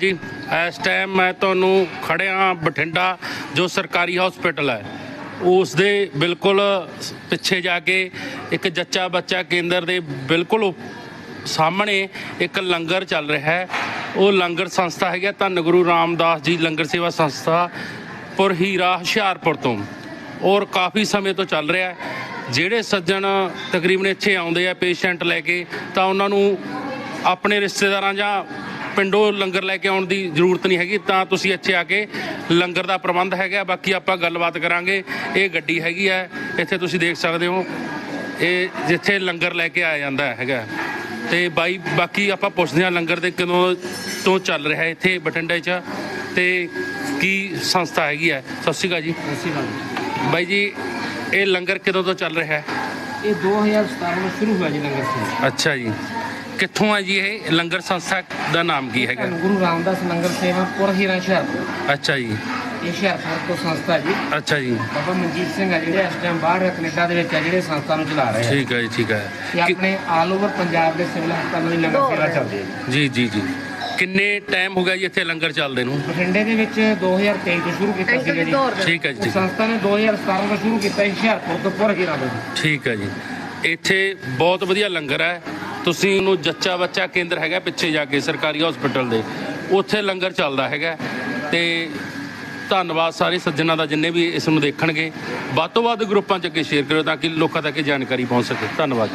ਜੀ, ਇਸ ਟਾਈਮ ਮੈਂ ਤੁਹਾਨੂੰ ਖੜਿਆ ਬਠਿੰਡਾ, ਜੋ ਸਰਕਾਰੀ ਹਸਪੀਟਲ ਹੈ। ਉਸ ਦੇ ਬਿਲਕੁਲ ਪਿੱਛੇ ਜਾ ਕੇ ਇੱਕ ਜੱਚਾ ਬੱਚਾ ਕੇਂਦਰ ਦੇ ਬਿਲਕੁਲ ਸਾਹਮਣੇ ਇੱਕ ਲੰਗਰ ਚੱਲ ਰਿਹਾ ਹੈ। ਉਹ ਲੰਗਰ ਸੰਸਥਾ ਹੈਗੀ ਹੈ ਧੰਨ ਗੁਰੂ ਰਾਮਦਾਸ ਜੀ ਲੰਗਰ ਸੇਵਾ ਸੰਸਥਾ ਪੁਰ ਹੀਰਾ ਹੁਸ਼ਿਆਰਪੁਰ ਤੋਂ। ਔਰ ਕਾਫੀ ਸਮੇਂ ਤੋਂ ਚੱਲ ਰਿਹਾ ਹੈ। ਜਿਹੜੇ ਸੱਜਣ ਤਕਰੀਬਨ ਇੱਥੇ ਆਉਂਦੇ ਆ ਪੇਸ਼ੈਂਟ ਲੈ ਕੇ, ਤਾਂ ਉਹਨਾਂ ਨੂੰ ਆਪਣੇ ਰਿਸ਼ਤੇਦਾਰਾਂ ਜਾਂ ਪਿੰਡੋਂ ਲੰਗਰ ਲੈ ਕੇ ਆਉਣ ਦੀ ਜ਼ਰੂਰਤ ਨਹੀਂ ਹੈਗੀ ਤਾਂ ਤੁਸੀਂ ਇੱਥੇ ਆ ਕੇ ਲੰਗਰ ਦਾ ਪ੍ਰਬੰਧ ਹੈਗਾ ਬਾਕੀ ਆਪਾਂ ਗੱਲਬਾਤ ਕਰਾਂਗੇ। ਇਹ ਗੱਡੀ ਹੈਗੀ ਹੈ ਇੱਥੇ ਤੁਸੀਂ ਦੇਖ ਸਕਦੇ ਹੋ। ਇਹ ਜਿੱਥੇ ਲੰਗਰ ਲੈ ਕੇ ਆਇਆ ਜਾਂਦਾ ਹੈਗਾ। ਤੇ ਬਾਈ ਬਾਕੀ ਆਪਾਂ ਪੁੱਛਦੇ ਹਾਂ ਲੰਗਰ ਦੇ ਕਦੋਂ ਤੋਂ ਚੱਲ ਰਿਹਾ ਹੈ ਇੱਥੇ ਬਠਿੰਡੇ 'ਚ। ਤੇ ਕੀ ਸੰਸਥਾ ਹੈਗੀ ਹੈ? ਸਤਿ ਸ਼੍ਰੀ ਅਕਾਲ ਜੀ। ਅਸੀਂ ਗੱਲ ਬਾਈ ਜੀ ਇਹ ਲੰਗਰ ਕਦੋਂ ਤੋਂ ਚੱਲ ਰਿਹਾ ਹੈ? ਇਹ 2017 ਨੂੰ ਸ਼ੁਰੂ ਹੋਇਆ ਜੀ ਲੰਗਰ ਸੇਵਾ ਅੱਛਾ ਜੀ। ਕਿੱਥੋਂ ਹੈ ਜੀ ਇਹ? ਲੰਗਰ ਸੰਸਥਾ ਦਾ ਨਾਮ ਕੀ ਹੈਗਾ? ਗੁਰੂ ਰਾਮਦਾਸ ਲੰਗਰ ਸੇਵਾ ਪੁਰ ਹੀਰਾ ਹੁਸ਼ਿਆਰਪੁਰ ਅੱਛਾ ਜੀ। ਇਹ ਹੁਸ਼ਿਆਰਪੁਰ ਤੋਂ ਸੰਸਥਾ ਜੀ। ਅੱਛਾ ਜੀ। ਬਾਬਾ ਮਨਜੀਤ ਸਿੰਘ ਆ ਜਿਹੜੇ ਇਸ ਟਾਈਮ ਬਾਹਰ ਕੈਨੇਡਾ ਦੇ ਵਿੱਚ ਆ ਜਿਹੜੇ ਸੰਸਥਾ ਨੂੰ ਚਲਾ ਰਹੇ ਆ। ਠੀਕ ਹੈ ਜੀ ਠੀਕ ਹੈ ਆਪਣੇ ਆਲ ਓਵਰ ਪੰਜਾਬ ਦੇ ਸਿਵਲ ਹਸਪਤਾਲਾਂ ਦੀ ਲੰਗਰ ਸੇਵਾ ਚੱਲਦੀ ਹੈ ਜੀ। ਜੀ ਜੀ ਕਿੰਨੇ ਟਾਈਮ ਹੋ ਗਿਆ ਜੀ ਇੱਥੇ ਲੰਗਰ ਚੱਲਦੇ ਨੂੰ? ਬਠਿੰਡੇ ਦੇ ਵਿੱਚ 2023 ਤੋਂ ਸ਼ੁਰੂ ਕੀਤਾ ਸੀਗਾ ਜੀ। ਠੀਕ ਹੈ ਜੀ ਸੰਸਥਾ ਨੇ 2017 ਤੋਂ ਸ਼ੁਰੂ ਕੀਤਾ ਸੀ ਹੁਸ਼ਿਆਰਪੁਰ ਤੋਂ ਪੁਰ ਹੀਰਾ ਤੋਂ। ਠੀਕ ਹੈ ਜੀ। ਇੱਥੇ ਬਹੁਤ ਵਧੀਆ ਲੰਗਰ ਹੈ ਤੁਸੀਂ ਉਹਨੂੰ ਜੱਚਾ ਬੱਚਾ ਕੇਂਦਰ ਹੈਗਾ ਪਿੱਛੇ ਜਾ ਕੇ, ਸਰਕਾਰੀ ਹਸਪੀਟਲ ਦੇ। ਉੱਥੇ ਲੰਗਰ ਚੱਲਦਾ ਹੈਗਾ। ਤੇ ਧੰਨਵਾਦ ਸਾਰੇ ਸੱਜਣਾ ਦਾ ਜਿੰਨੇ ਵੀ ਇਸ ਨੂੰ ਦੇਖਣਗੇ। ਵੱਧ ਤੋਂ ਵੱਧ ਗਰੁੱਪਾਂ 'ਚ ਅੱਗੇ ਸ਼ੇਅਰ ਕਰਿਓ ਤਾਂ ਕਿ ਲੋਕਾਂ ਤੱਕ ਇਹ ਜਾਣਕਾਰੀ ਪਹੁੰਚ ਸਕੇ। ਧੰਨਵਾਦ।